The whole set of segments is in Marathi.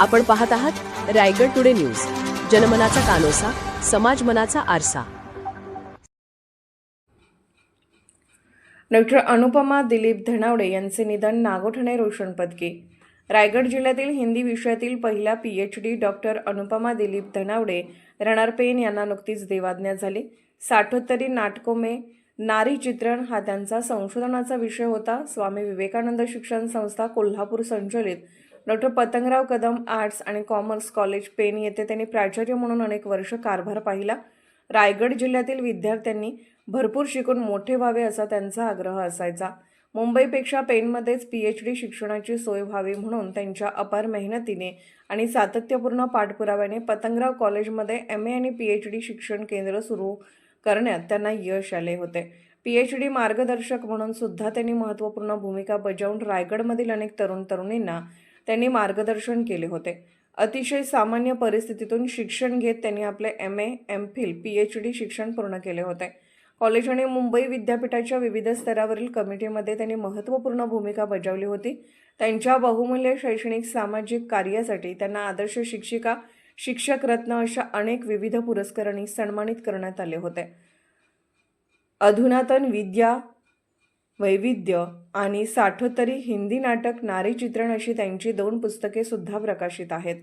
आपण पाहत आहात रायगड टुडे न्यूज. जनमनाचा कानोसा समाज मनाचा आरसा. डॉक्टर अनुपमा दिलीप धनावडे यांचे निधन नागोठणे रोशनपदके रायगड जिल्ह्यातील हिंदी विषयातील पहिला P H D doctor Anupama Dilip Dhanawade राहणार पेन यांना नुकतीच देवाज्ञा झाली. साठोत्तरी नाटकोमे नारी चित्रण हा त्यांचा संशोधनाचा विषय होता. स्वामी विवेकानंद शिक्षण संस्था कोल्हापूर संचलित. डॉक्टर पतंगराव कदम आर्ट्स आणि कॉमर्स कॉलेज पेन येथे त्यांनी प्राचार्य म्हणून अनेक वर्ष कारभार पाहिला. रायगड जिल्ह्यातील विद्यार्थ्यांनी भरपूर शिकून मोठे व्हावे असा त्यांचा आग्रह असायचा. मुंबईपेक्षा पेनमध्येच पी एच डी शिक्षणाची सोय व्हावी म्हणून त्यांच्या अपार मेहनतीने आणि सातत्यपूर्ण पाठपुराव्याने पतंगराव कॉलेजमध्ये एम ए आणि पी एच डी शिक्षण केंद्र सुरू करण्यात त्यांना यश आले होते. पी एच डी मार्गदर्शक म्हणून सुद्धा त्यांनी महत्त्वपूर्ण भूमिका बजावून रायगडमधील अनेक तरुण तरुणींना त्यांनी मार्गदर्शन केले होते. अतिशय सामान्य परिस्थितीतून शिक्षण घेत त्यांनी आपले M A M phil P H D शिक्षण पूर्ण केले होते. कॉलेज आणि मुंबई विद्यापीठाच्या विविध स्तरावरील कमिटीमध्ये त्यांनी महत्त्वपूर्ण भूमिका बजावली होती. त्यांच्या बहुमूल्य शैक्षणिक सामाजिक कार्यासाठी त्यांना आदर्श शिक्षिका शिक्षक रत्न अशा अनेक विविध पुरस्कारांनी सन्मानित करण्यात आले होते. अधुनातन विद्या वैविध्य आणि साठोत्तरी हिंदी नाटक नारी चित्रण अशी त्यांची दोन पुस्तके सुद्धा प्रकाशित आहेत.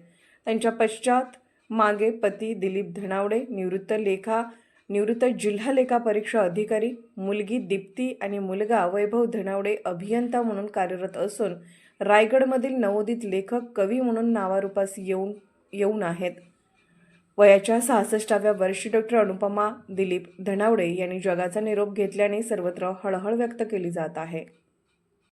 त्यांच्या पश्चात मागे पती दिलीप धनावडे निवृत्त लेखा निवृत्त जिल्हा लेखा परीक्षा अधिकारी मुलगी दीप्ती आणि मुलगा वैभव धनावडे अभियंता म्हणून कार्यरत असून रायगडमधील नवोदित लेखक कवी म्हणून नावारूपास येऊन येऊन आहेत. वयाच्या सहासष्टाव्या वर्षी डॉक्टर अनुपमा दिलीप धनावडे यांनी जगाचा निरोप घेतल्याने सर्वत्र हळहळ व्यक्त केली जात आहे.